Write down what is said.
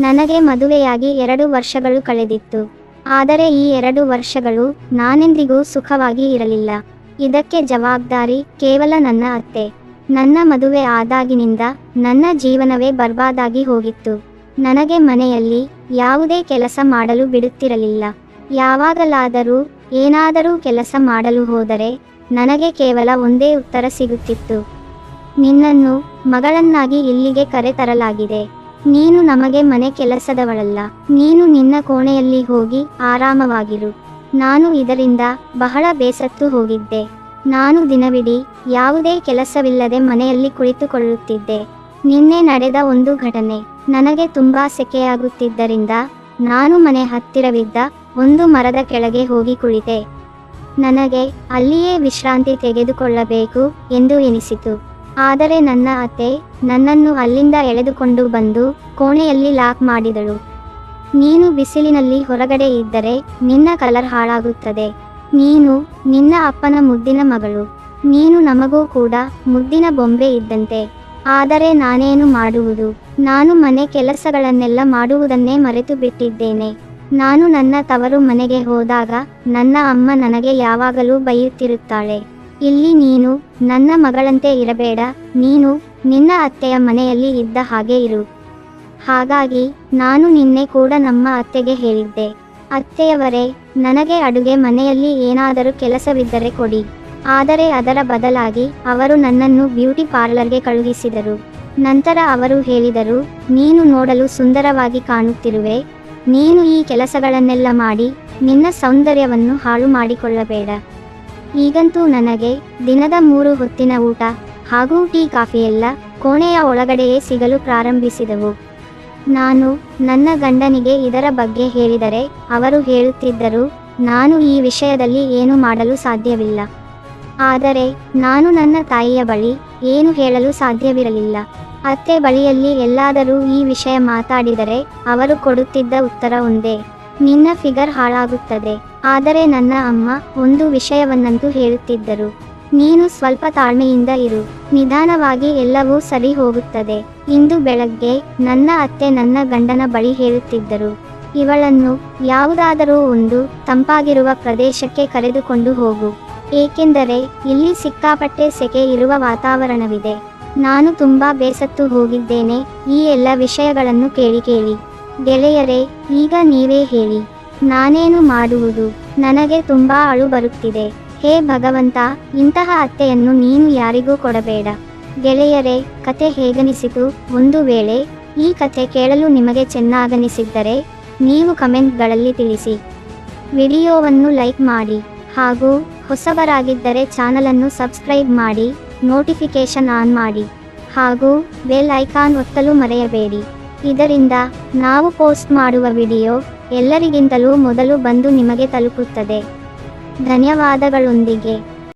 ನನಗೆ ಮದುವೆಯಾಗಿ ಎರಡು ವರ್ಷಗಳು ಕಳೆದಿತ್ತು. ಆದರೆ ಈ ಎರಡು ವರ್ಷಗಳು ನಾನೆಂದಿಗೂ ಸುಖವಾಗಿ ಇರಲಿಲ್ಲ. ಇದಕ್ಕೆ ಜವಾಬ್ದಾರಿ ಕೇವಲ ನನ್ನ ಅತ್ತೆ. ನನ್ನ ಮದುವೆ ಆದಾಗಿನಿಂದ ನನ್ನ ಜೀವನವೇ ಬರ್ಬಾದಾಗಿ ಹೋಗಿತ್ತು. ನನಗೆ ಮನೆಯಲ್ಲಿ ಯಾವುದೇ ಕೆಲಸ ಮಾಡಲು ಬಿಡುತ್ತಿರಲಿಲ್ಲ. ಯಾವಾಗಲಾದರೂ ಏನಾದರೂ ಕೆಲಸ ಮಾಡಲು ಹೋದರೆ ನನಗೆ ಕೇವಲ ಒಂದೇ ಉತ್ತರ ಸಿಗುತ್ತಿತ್ತು. ನಿನ್ನನ್ನು ಮಗಳನ್ನಾಗಿ ಇಲ್ಲಿಗೆ ಕರೆತರಲಾಗಿದೆ. ನೀನು ನಮಗೆ ಮನೆ ಕೆಲಸದವಳಲ್ಲ. ನೀನು ನಿನ್ನ ಕೋಣೆಯಲ್ಲಿ ಹೋಗಿ ಆರಾಮವಾಗಿರು. ನಾನು ಇದರಿಂದ ಬಹಳ ಬೇಸತ್ತು ಹೋಗಿದ್ದೆ. ನಾನು ದಿನವಿಡೀ ಯಾವುದೇ ಕೆಲಸವಿಲ್ಲದೆ ಮನೆಯಲ್ಲಿ ಕುಳಿತುಕೊಳ್ಳುತ್ತಿದ್ದೆ. ನಿನ್ನೆ ನಡೆದ ಒಂದು ಘಟನೆ ನನಗೆ ತುಂಬಾ ಸೆಕೆಯಾಗುತ್ತಿದ್ದರಿಂದ ನಾನು ಮನೆ ಹತ್ತಿರವಿದ್ದ ಒಂದು ಮರದ ಕೆಳಗೆ ಹೋಗಿ ಕುಳಿತೆ. ನನಗೆ ಅಲ್ಲಿಯೇ ವಿಶ್ರಾಂತಿ ತೆಗೆದುಕೊಳ್ಳಬೇಕು ಎಂದು ಎನಿಸಿತು. ಆದರೆ ನನ್ನ ಅತ್ತೆ ನನ್ನನ್ನು ಅಲ್ಲಿಂದ ಎಳೆದುಕೊಂಡು ಬಂದು ಕೋಣೆಯಲ್ಲಿ ಲಾಕ್ ಮಾಡಿದಳು. ನೀನು ಬಿಸಿಲಿನಲ್ಲಿ ಹೊರಗಡೆ ಇದ್ದರೆ ನಿನ್ನ ಕಲರ್ ಹಾಳಾಗುತ್ತದೆ. ನೀನು ನಿನ್ನ ಅಪ್ಪನ ಮುದ್ದಿನ ಮಗಳು. ನೀನು ನಮಗೂ ಕೂಡ ಮುದ್ದಿನ ಬೊಂಬೆ ಇದ್ದಂತೆ. ಆದರೆ ನಾನೇನು ಮಾಡುವುದು? ನಾನು ಮನೆ ಕೆಲಸಗಳನ್ನೆಲ್ಲ ಮಾಡುವುದನ್ನೇ ಮರೆತು ಬಿಟ್ಟಿದ್ದೇನೆ ನಾನು ನನ್ನ ತವರು ಮನೆಗೆ ಹೋದಾಗ ನನ್ನ ಅಮ್ಮ ನನಗೆ ಯಾವಾಗಲೂ ಬೈಯುತ್ತಿರುತ್ತಾಳೆ. ಇಲ್ಲಿ ನೀನು ನನ್ನ ಮಗಳಂತೆ ಇರಬೇಡ, ನೀನು ನಿನ್ನ ಅತ್ತೆಯ ಮನೆಯಲ್ಲಿ ಇದ್ದ ಹಾಗೆ ಇರು. ಹಾಗಾಗಿ ನಾನು ನಿನ್ನೆ ಕೂಡ ನಮ್ಮ ಅತ್ತೆಗೆ ಹೇಳಿದ್ದೆ, ಅತ್ತೆಯವರೇ, ನನಗೆ ಅಡುಗೆ ಮನೆಯಲ್ಲಿ ಏನಾದರೂ ಕೆಲಸವಿದ್ದರೆ ಕೊಡಿ. ಆದರೆ ಅದರ ಬದಲಾಗಿ ಅವರು ನನ್ನನ್ನು ಬ್ಯೂಟಿ ಪಾರ್ಲರ್ಗೆ ಕಳುಹಿಸಿದರು. ನಂತರ ಅವರು ಹೇಳಿದರು, ನೀನು ನೋಡಲು ಸುಂದರವಾಗಿ ಕಾಣುತ್ತಿರುವೆ. ನೀನು ಈ ಕೆಲಸಗಳನ್ನೆಲ್ಲ ಮಾಡಿ ನಿನ್ನ ಸೌಂದರ್ಯವನ್ನು ಹಾಳು ಮಾಡಿಕೊಳ್ಳಬೇಡ. ಈಗಂತೂ ನನಗೆ ದಿನದ ಮೂರು ಹೊತ್ತಿನ ಊಟ ಹಾಗೂ ಟೀ ಕಾಫಿಯೆಲ್ಲ ಕೋಣೆಯ ಒಳಗಡೆಯೇ ಸಿಗಲು ಪ್ರಾರಂಭಿಸಿದವು. ನಾನು ನನ್ನ ಗಂಡನಿಗೆ ಇದರ ಬಗ್ಗೆ ಹೇಳಿದರೆ ಅವರು ಹೇಳುತ್ತಿದ್ದರು, ನಾನು ಈ ವಿಷಯದಲ್ಲಿ ಏನು ಮಾಡಲು ಸಾಧ್ಯವಿಲ್ಲ. ಆದರೆ ನಾನು ನನ್ನ ತಾಯಿಯ ಬಳಿ ಏನು ಹೇಳಲು ಸಾಧ್ಯವಿರಲಿಲ್ಲ. ಅತ್ತೆ ಬಳಿಯಲ್ಲಿ ಎಲ್ಲಾದರೂ ಈ ವಿಷಯ ಮಾತಾಡಿದರೆ ಅವರು ಕೊಡುತ್ತಿದ್ದ ಉತ್ತರ ಒಂದೇ. ನಿನ್ನ ಫಿಗರ್ ಹಾಳಾಗುತ್ತದೆ. ಆದರೆ ನನ್ನ ಅಮ್ಮ ಒಂದು ವಿಷಯವನ್ನಂತೂ ಹೇಳುತ್ತಿದ್ದರು. ನೀನು ಸ್ವಲ್ಪ ತಾಳ್ಮೆಯಿಂದ ಇರು. ನಿಧಾನವಾಗಿ ಎಲ್ಲವೂ ಸರಿ ಹೋಗುತ್ತದೆ. ಇಂದು ಬೆಳಗ್ಗೆ ನನ್ನ ಅತ್ತೆ ನನ್ನ ಗಂಡನ ಬಳಿ ಹೇಳುತ್ತಿದ್ದರು. ಇವಳನ್ನು ಯಾವುದಾದರೂ ಒಂದು ತಂಪಾಗಿರುವ ಪ್ರದೇಶಕ್ಕೆ ಕರೆದುಕೊಂಡು ಹೋಗು. ಏಕೆಂದರೆ ಇಲ್ಲಿ ಸಿಕ್ಕಾಪಟ್ಟೆ ಸೆಕೆ ಇರುವ ವಾತಾವರಣವಿದೆ. ನಾನು ತುಂಬಾ ಬೇಸತ್ತು ಹೋಗಿದ್ದೇನೆ. ಈ ಎಲ್ಲ ವಿಷಯಗಳನ್ನು ಕೇಳಿ ಕೇಳಿ. ಗೆಳೆಯರೇ, ಈಗ ನೀವೇ ಹೇಳಿ. ನಾನೇನು ಮಾಡುವುದು? ನನಗೆ ತುಂಬಾ ಅಳು ಬರುತ್ತಿದೆ. ಹೇ ಭಗವಂತ, ಇಂತಹ ಅತ್ತೆಯನ್ನು ನೀನು ಯಾರಿಗೂ ಕೊಡಬೇಡ. ಗೆಳೆಯರೇ, ಕತೆ ಹೇಗನಿಸಿತು? ಒಂದು ವೇಳೆ, ಈ ಕತೆ ಕೇಳಲು ನಿಮಗೆ ಚೆನ್ನಾಗನಿಸಿದ್ದರೆ, ನೀವು ಕಮೆಂಟ್ಗಳಲ್ಲಿ ತಿಳಿಸಿ. ವಿಡಿಯೋವನ್ನು ಲೈಕ್ ಮಾಡಿ, ಹಾಗೂ ಹೊಸಬರಾಗಿದ್ದರೆ ಚಾನಲನ್ನು ಸಬ್ಸ್ಕ್ರೈಬ್ ಮಾಡಿ ನೋಟಿಫಿಕೇಶನ್ ಆನ್ ಮಾಡಿ, ಹಾಗೂ ಬೆಲ್ ಐಕಾನ್ ಒತ್ತಲು ಮರೆಯಬೇಡಿ. ಇದರಿಂದ ನಾವು ಪೋಸ್ಟ್ ಮಾಡುವ ವಿಡಿಯೋ ಎಲ್ಲರಿಗಿಂತಲೂ ಮೊದಲು ಬಂದು ನಿಮಗೆ ತಲುಪುತ್ತದೆ. ಧನ್ಯವಾದಗಳೊಂದಿಗೆ.